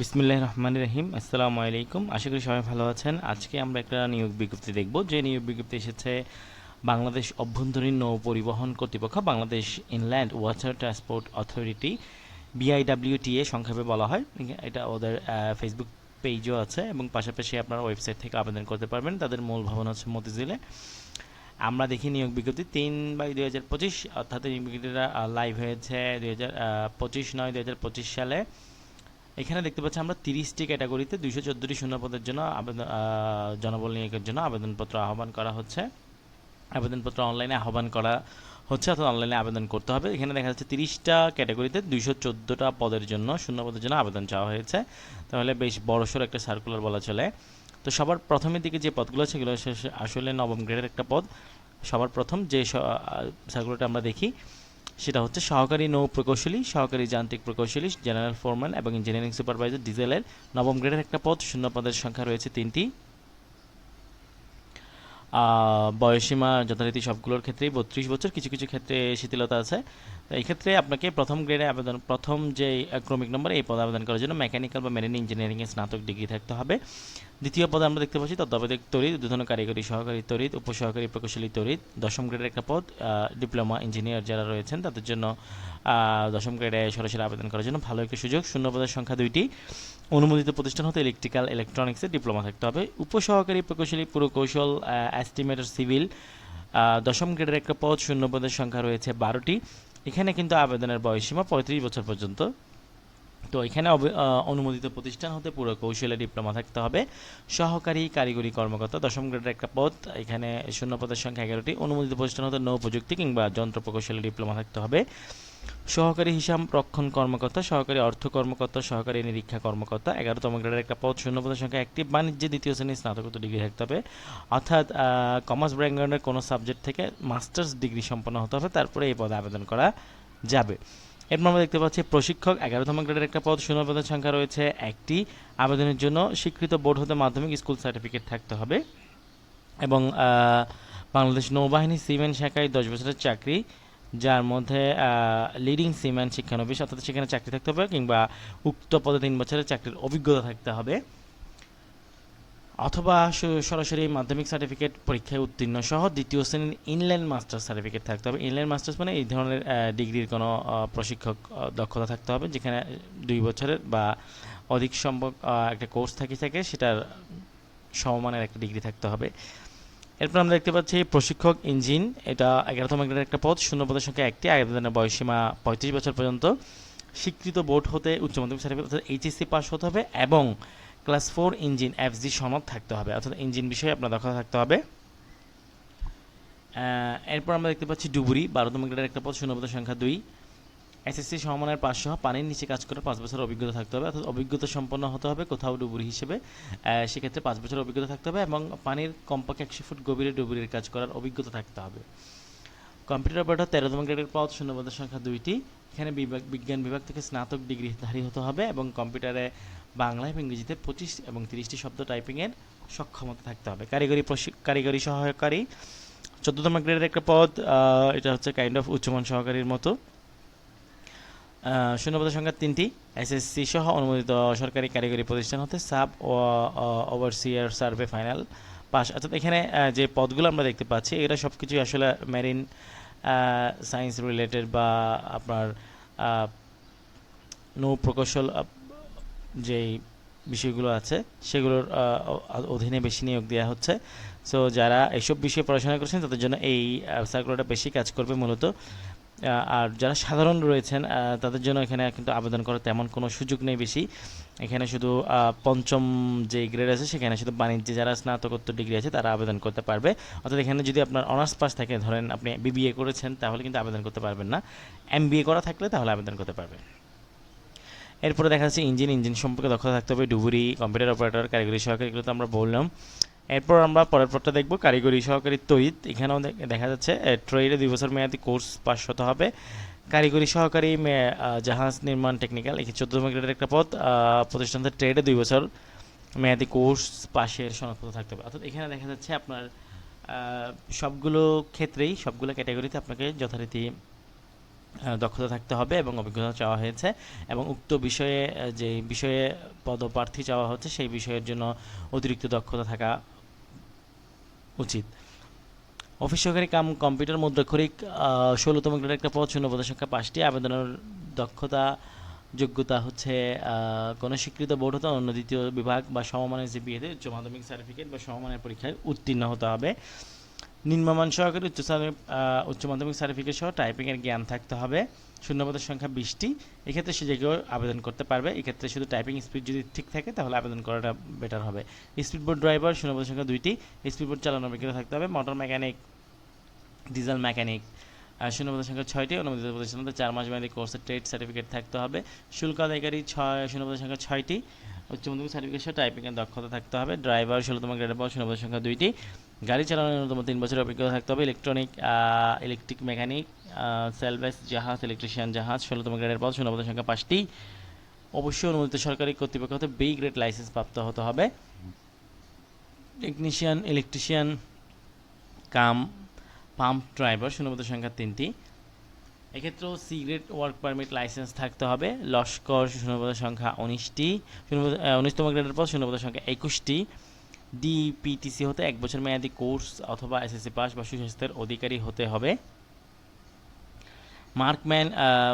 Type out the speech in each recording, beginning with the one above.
বিসমিল্লাহ রহমান রহিম। আসসালামু আলাইকুম। আশা করি সবাই ভালো আছেন। আজকে আমরা একটা নিয়োগ বিজ্ঞপ্তি দেখব। যে নিয়োগ বিজ্ঞপ্তি এসেছে বাংলাদেশ অভ্যন্তরীণ নৌ পরিবহন কর্তৃপক্ষ, Bangladesh inland water transport authority, BIWTA সংক্ষেপে বলা হয়। এটা ওদের ফেসবুক পেজও আছে এবং পাশাপাশি আপনারা ওয়েবসাইট থেকে আবেদন করতে পারবেন। তাদের মূল ভবন হচ্ছে মতিঝিলে। আমরা দেখি নিয়োগ বিজ্ঞপ্তি তিন বাই দুই হাজার পঁচিশ, অর্থাৎ নিয়োগ বিজ্ঞপ্তিটা লাইভ হয়েছে দুই হাজার পঁচিশ নয়, দুই হাজার পঁচিশ সালে। এখানে দেখতে পাচ্ছি আমরা তিরিশটি ক্যাটাগরিতে দুইশো চোদ্দোটি শূন্যপদের জন্য আবেদন জনবল নিয়োগের জন্য আবেদনপত্র আহ্বান করা হচ্ছে। আবেদনপত্র অনলাইনে আহ্বান করা হচ্ছে অর্থাৎ অনলাইনে আবেদন করতে হবে। এখানে দেখা যাচ্ছে তিরিশটা ক্যাটাগরিতে দুইশো চোদ্দোটা পদের জন্য শূন্য পদের জন্য আবেদন চাওয়া হয়েছে। তাহলে বেশ বড়সড় একটা সার্কুলার বলা চলে। তো সবার প্রথমের দিকে যে পদগুলো আছে, সেগুলো আসলে নবম গ্রেডের একটা পদ। সবার প্রথম যে সার্কুলারটা আমরা দেখি সেটা হচ্ছে সহকারী নৌ প্রকৌশলী, সহকারী যান্ত্রিক প্রকৌশলী, জেনারেল ফোরম্যান এবং ইঞ্জিনিয়ারিং সুপারভাইজার ডিজেলের নবম গ্রেডের একটা পদ। শূন্য পদের সংখ্যা রয়েছে তিনটি। বয়সীমা যথারীতি সবগুলোর ক্ষেত্রেই বত্রিশ বছর। কিছু কিছু ক্ষেত্রে শিথিলতা আছে। এই ক্ষেত্রে আপনাকে প্রথম গ্রেডে আবেদন, প্রথম যে ক্রমিক নম্বর এই পদে আবেদন করার জন্য মেকানিক্যাল বা মেরিন ইঞ্জিনিয়ারিংয়ে স্নাতক ডিগ্রি থাকতে হবে। দ্বিতীয় পদে আমরা দেখতে পাচ্ছি তত্ত্বাবধায়ক তড়িৎ, উদ্বোধন কারিগরি সহকারী তড়িৎ, উপসহকারী প্রকৌশলী তড়িৎ। দশম গ্রেডের একটা পদ ডিপ্লোমা ইঞ্জিনিয়ার যারা রয়েছেন তাদের জন্য দশম গ্রেডে সরাসরি আবেদন করার জন্য ভালো একটা সুযোগ। শূন্য পদের সংখ্যা দুইটি। অনুমোদিত প্রতিষ্ঠান হতে ইলেকট্রিক্যাল ইলেকট্রনিক্সে ডিপ্লোমা থাকতে হবে। উপসহকারী প্রকৌশলী পুরকৌশল অ্যাস্টিমেটর সিভিল দশম গ্রেডের একটা পদ, শূন্য পদের সংখ্যা রয়েছে বারোটি। এখানে কিন্তু আবেদনের বয়সীমা পঁয়ত্রিশ বছর পর্যন্ত। তো এখানে অনুমোদিত প্রতিষ্ঠান হতে পুরো কৌশলে ডিপ্লোমা থাকতে হবে। সহকারী কারিগরি কর্মকর্তা, দশম গ্রেডের একটা পদ, এখানে শূন্য পদের সংখ্যা এগারোটি। অনুমোদিত প্রতিষ্ঠান হতে নৌ প্রযুক্তি কিংবা যন্ত্র প্রকৌশলী ডিপ্লোমা থাকতে হবে। সহকারী হিসাব রক্ষণ কর্মকর্তা, সহকারী অর্থ কর্মকর্তা, সহকারী নিরীক্ষা কর্মকর্তা। এগারোতম গ্রেডের একটা পদ শূন্য পদের সংখ্যা একটি। বাণিজ্যে দ্বিতীয় শ্রেণির স্নাতকোত্তর ডিগ্রি থাকতে হবে। অর্থাৎ কমার্স ব্যাকগ্রাউন্ডের কোনো সাবজেক্ট থেকে মাস্টার্স ডিগ্রি সম্পন্ন হতে হবে। তারপরে এই পদে আবেদন করা যাবে। এরপর আমরা দেখতে পাচ্ছি প্রশিক্ষক এগারোতম গ্রেডের একটা পদ শূন্য পদের সংখ্যা রয়েছে একটি। আবেদনের জন্য স্বীকৃত বোর্ড হতে মাধ্যমিক স্কুল সার্টিফিকেট থাকতে হবে। এবং বাংলাদেশ নৌবাহিনী সিমেন্ট শাখায় দশ বছরের চাকরি। যার মধ্যে লিডিং সিম্যান শিক্ষানবিশ, অর্থাৎ সেখানে চাকরি থাকতে হবে কিংবা উক্ত পদে তিন বছরের চাকরির অভিজ্ঞতা থাকতে হবে। অথবা সরাসরি মাধ্যমিক সার্টিফিকেট পরীক্ষায় উত্তীর্ণ সহ দ্বিতীয় শ্রেণির ইনল্যান্ড মাস্টার্স সার্টিফিকেট থাকতে হবে। ইনল্যান্ড মাস্টার্স মানে এই ধরনের ডিগ্রির কোনো প্রশিক্ষক দক্ষতা থাকতে হবে যেখানে দুই বছরের বা অধিক সম্ভব একটা কোর্স থাকি থাকে, সেটার সমমানের একটা ডিগ্রি থাকতে হবে। এরপর আমরা দেখতে পাচ্ছি প্রশিক্ষক ইঞ্জিন। এটা এগারোতম গ্রেডের একটা পদ, শূন্য পদের সংখ্যা একটি আবেদনের বয়সীমা পঁয়ত্রিশ বছর পর্যন্ত। স্বীকৃত বোর্ড হতে উচ্চ মাধ্যমিক সার্টিফিকেট অর্থাৎ এইচএসসি পাস হতে হবে এবং ক্লাস ফোর ইঞ্জিন এফজি সনদ থাকতে হবে, অর্থাৎ ইঞ্জিন বিষয়ে আপনার দক্ষতা থাকতে হবে। এরপর আমরা দেখতে পাচ্ছি ডুবুরি, বারোতম গ্রেডের একটা পদ, শূন্য পদের সংখ্যা দুই। এসএসসি সমমানের পাঁচ সহ পানির নিচে কাজ করার পাঁচ বছর অভিজ্ঞতা থাকতে হবে, অর্থাৎ অভিজ্ঞতা সম্পন্ন হতে হবে কোথাও ডুবুরি হিসেবে। সেক্ষেত্রে পাঁচ বছর অভিজ্ঞতা থাকতে হবে এবং পানির কমপক্ষে একশো ফুট গভীরে ডুবুরির কাজ করার অভিজ্ঞতা থাকতে হবে। কম্পিউটার অপারেটর তেরোতম গ্রেডের পদ শূন্যপদের সংখ্যা দুইটি। এখানে বিভাগ বিজ্ঞান বিভাগ থেকে স্নাতক ডিগ্রিধারী হতে হবে এবং কম্পিউটারে বাংলা এবং ইংরেজিতে পঁচিশ এবং তিরিশটি শব্দ টাইপিংয়ের সক্ষমতা থাকতে হবে। কারিগরি কারিগরি সহায়কারী। চোদ্দতম গ্রেডের একটা পদ এটা হচ্ছে কাইন্ড অফ উচ্চমান সহকারীর মতো। শূন্যপদের সংখ্যা তিনটি। এসএসসি সহ অনুমোদিত সরকারি কারিগরি প্রতিষ্ঠান হতে সাব ও ওভারসিয়ার সার্ভে ফাইনাল পাস। অর্থাৎ এখানে যে পদগুলো আমরা দেখতে পাচ্ছি এরা সব কিছুই আসলে মেরিন সায়েন্স রিলেটেড বা আপনার নৌ প্রকৌশল যেই বিষয়গুলো আছে, সেগুলোর অধীনে বেশি নিয়োগ দেওয়া হচ্ছে। সো যারা এইসব বিষয়ে পড়াশোনা করছেন, তাদের জন্য এই সার্কুলারটা বেশি কাজ করবে মূলত। আর যারা সাধারণ রয়েছেন তাদের জন্য এখানে কিন্তু আবেদন করার তেমন কোনো সুযোগ নেই বেশি। এখানে শুধু পঞ্চম যে গ্রেড আছে, সেখানে শুধু বাণিজ্যে যারা স্নাতকোত্তর ডিগ্রি আছে, তারা আবেদন করতে পারবে। অর্থাৎ এখানে যদি আপনার অনার্স পাস থাকে, ধরেন আপনি বিবিএ করেছেন, তাহলে কিন্তু আবেদন করতে পারবেন না। এমবিএ করা থাকলে তাহলে আবেদন করতে পারবেন এরপরে দেখা যাচ্ছে ইঞ্জিন ইঞ্জিন সম্পর্কে দক্ষতা থাকতে হবে। ডুবুরি কম্পিউটার অপারেটর, কারিগরি সহকারী, এগুলো তো আমরা বললাম। এরপর আমরা পরের পরটা দেখব। কারিগরি সহকারী তড়িৎ এখানেও দেখা যাচ্ছে ট্রেডে দুই বছর মেয়াদি কোর্স পাশ হতে হবে। কারিগরি সহকারী জাহাজ নির্মাণ টেকনিক্যাল এখানে চোদ্দতম গ্রেডের একটা পদ। আহ, প্রতিষ্ঠান ট্রেডে দুই বছর মেয়াদি কোর্স পাশের সনদপত্র থাকতে হবে। অর্থাৎ এখানে দেখা যাচ্ছে আপনার সবগুলো ক্ষেত্রেই সবগুলো ক্যাটাগরিতে আপনাকে যথারীতি দক্ষতা থাকতে হবে এবং অভিজ্ঞতা চাওয়া হয়েছে এবং উক্ত বিষয়ে যে বিষয়ে পদপ্রার্থী চাওয়া হচ্ছে সেই বিষয়ের জন্য অতিরিক্ত দক্ষতা থাকা উচিত। অফিস সহকারী কাম কম্পিউটার মুদ্রাক্ষরিক ষোলোতম গ্রেডের একটা পদ শূন্য পদের সংখ্যা পাঁচটি। আবেদনের দক্ষতা, যোগ্যতা হচ্ছে কোনো স্বীকৃত বোর্ড হতে অন্য দ্বিতীয় বিভাগ বা সমমানের জিপিএতে উচ্চ মাধ্যমিক সার্টিফিকেট বা সমমানের পরীক্ষায় উত্তীর্ণ হতে হবে। নিম্নমান সহকারী উচ্চ উচ্চ মাধ্যমিক সার্টিফিকেট সহ টাইপিংয়ের জ্ঞান থাকতে হবে। শূন্যপদের সংখ্যা বিশটি। এক্ষেত্রে সে যে কেউ আবেদন করতে পারবে। এক্ষেত্রে শুধু টাইপিং স্পিড যদি ঠিক থাকে, তাহলে আবেদন করাটা বেটার হবে। স্পিড বোর্ড ড্রাইভার শূন্যপদের সংখ্যা দুইটি। স্পিড বোর্ড চালানোর অভিজ্ঞতা থাকতে হবে। মোটর মেকানিক ডিজেল মেকানিক শূন্যপদের সংখ্যা ছয়টি। অনুমোদিত প্রতিষ্ঠানতে চার মাস মেয়াদী কোর্সের ট্রেড সার্টিফিকেট থাকতে হবে। শুল্ক আদায়কারী ছয়, শূন্যপদের সংখ্যা ছয়টি। উচ্চ মাধ্যমিক সার্টিফিকেট সহ টাইপিংয়ের দক্ষতা থাকতে হবে। ড্রাইভার ষোলোতম গ্রেডের পর শূন্যপদের সংখ্যা দুইটি। গাড়ি চালানোর ন্যূনতম তিন বছরের অভিজ্ঞতা থাকতে হবে। ইলেকট্রনিক ইলেকট্রিক মেকানিক সেলভেস জাহাজ ইলেকট্রিশিয়ান জাহাজ, ষোলোতম গ্রেডের পদ শূন্যপদের সংখ্যা পাঁচটি। অবশ্যই অনুমোদিত সরকারি কর্তৃপক্ষ হতে বি গ্রেড লাইসেন্স প্রাপ্ত হতে হবে। Technician electrician cum pump driver শূন্যপদের সংখ্যা তিনটি। এক্ষেত্রেও C grade work permit licence থাকতে হবে। লস্কর শূন্যপদের সংখ্যা উনিশটি। শূন্যপদ উনিশতম গ্রেডের পর শূন্যপদের সংখ্যা একুশটি। ডিপিটিসি হতে এক বছর মেয়াদি কোর্স অথবা এসএসসি পাস বা সুস্বাস্থ্যের অধিকারী হতে হবে। মার্কম্যান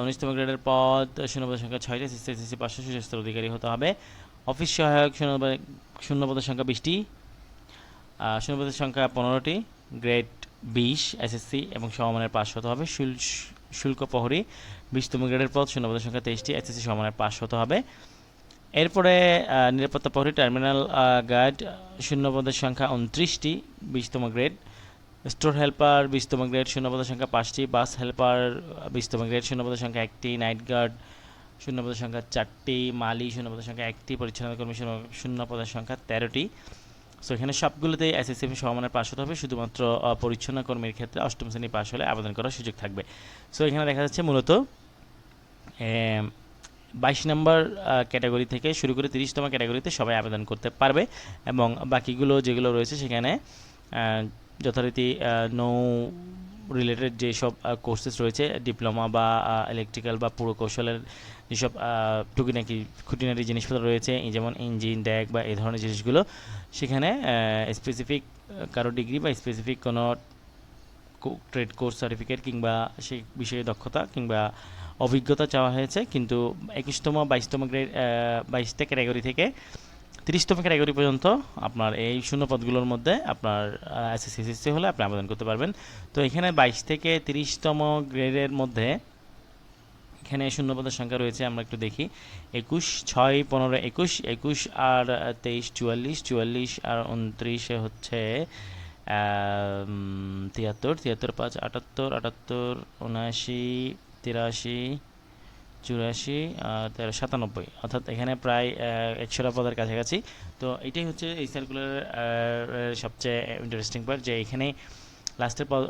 উনিশতম গ্রেডের পদ, শূন্যপদের সংখ্যা ছয়টি এসএসসি এসএসসি পাঁচশো সুস্বাস্থ্যের অধিকারী হতে হবে। অফিস সহায়ক, শূন্যপদ, শূন্যপদের সংখ্যা বিশটি শূন্যপদের সংখ্যা পনেরোটি, গ্রেড বিশ এসএসসি এবং সমমানের পাস হতে হবে। শুল্ক প্রহরী, বিশতম গ্রেডের পদ, শূন্যপদের সংখ্যা তেইশটি এসএসসি সমমানের পাস হতে হবে। এরপরে নিরাপত্তা প্রহরী টার্মিনাল গার্ড শূন্যপদের সংখ্যা উনত্রিশটি, বিশতম গ্রেড। স্টোর হেল্পার, বিশতম গ্রেড, শূন্যপদের সংখ্যা পাঁচটি। বাস হেল্পার, বিশতম গ্রেড, শূন্যপদের সংখ্যা একটি। নাইট গার্ড, শূন্যপদের সংখ্যা চারটি। মালি, শূন্যপদের সংখ্যা একটি। পরিচ্ছন্নতা কর্মী শূন্য- শূন্যপদের সংখ্যা তেরোটি। সো এখানে সবগুলোতেই এসএসসি সমানের পাশ হতে হবে। শুধুমাত্র পরিচ্ছন্ন কর্মীর ক্ষেত্রে অষ্টম শ্রেণি পাশ হলে আবেদন করার সুযোগ থাকবে। সো এখানে দেখা যাচ্ছে মূলত বাইশ নম্বর ক্যাটাগরি থেকে শুরু করে তিরিশতম ক্যাটাগরিতে সবাই আবেদন করতে পারবে এবং বাকিগুলো যেগুলো রয়েছে সেখানে যথারীতি নৌ রিলেটেড যেসব কোর্সেস রয়েছে ডিপ্লোমা বা ইলেকট্রিক্যাল বা পুরকৌশলের যেসব আহ, টুকিনাকি খুঁটিনাটি জিনিসপত্র রয়েছে যেমন ইঞ্জিন ড্যাক বা এই ধরনের জিনিসগুলো সেখানে স্পেসিফিক কারও ডিগ্রি বা স্পেসিফিক কোনো ট্রেড কোর্স সার্টিফিকেট কিংবা সেই বিষয়ে দক্ষতা কিংবা অভিজ্ঞতা চাওয়া হয়েছে, কিন্তু একুশতম, বাইশতম গ্রেড বাইশটা ক্যাটাগরি থেকে তিরিশতম ক্যাটাগরি পর্যন্ত আপনার এই শূন্য পদগুলোর মধ্যে আপনার এসএসসি এসএসসি হলে আপনি আবেদন করতে পারবেন। তো এখানে বাইশ থেকে তিরিশতম গ্রেডের মধ্যে এখানে শূন্য পদের সংখ্যা রয়েছে, আমরা একটু দেখি। একুশ, ছয়, পনেরো, একুশ একুশ আর তেইশ, চুয়াল্লিশ চুয়াল্লিশ আর উনত্রিশে হচ্ছে তিয়াত্তর তিয়াত্তর পাঁচ, আটাত্তর আটাত্তর, উনআশি তিরাশি, চুরাশি আর তেরো, সাতানব্বই। অর্থাৎ এখানে প্রায় একশোটা পদের কাছাকাছি। তো এটাই হচ্ছে এই সার্কুলার সবচেয়ে ইন্টারেস্টিং পার্ট যে এখানে লাস্টের পদ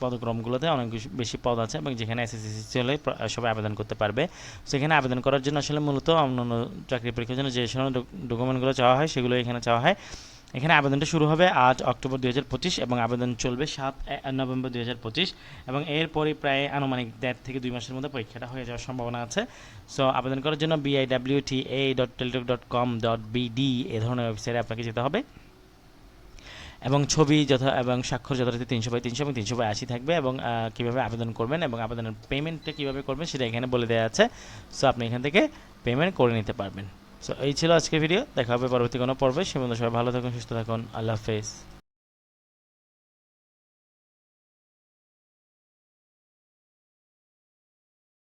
পদক্রমগুলোতে অনেক বেশি- পদ আছে এবং যেখানে এসএসসি প্র- সবাই আবেদন করতে পারবে। সেখানে আবেদন করার জন্য আসলে মূলত অন্যান্য চাকরি পরীক্ষার জন্য যে সময় ডকুমেন্টগুলো চাওয়া হয় সেগুলো এখানে চাওয়া হয়। এখানে আবেদনটা শুরু হবে আজ অক্টোবর দুই হাজার পঁচিশ এবং আবেদন চলবে সাত নভেম্বর দুই হাজার পঁচিশ এবং এরপরে প্রায় আনুমানিক দেড় থেকে দুই মাসের মধ্যে পরীক্ষাটা হয়ে যাওয়ার সম্ভাবনা আছে। সো আবেদন করার জন্য BIWTA dot teletalk dot com dot BD এ ধরনের ওয়েবসাইটে আপনাকে যেতে হবে। এবং ছবি যথা, এবং স্বাক্ষর যথারীতি তিনশো বাই তিনশো এবং তিনশো বাই আশি থাকবে এবং কীভাবে আবেদন করবেন এবং আবেদনের পেমেন্টটা কীভাবে করবেন সেটা এখানে বলে দেওয়া আছে। সো আপনি এখান থেকে পেমেন্ট করে নিতে পারবেন। সো এই ছিল আজকের ভিডিও দেখা হবে পরবর্তী কোনো পর্বে। সে সবাই ভালো থাকুন, সুস্থ থাকুন। আল্লাহ হাফেজ।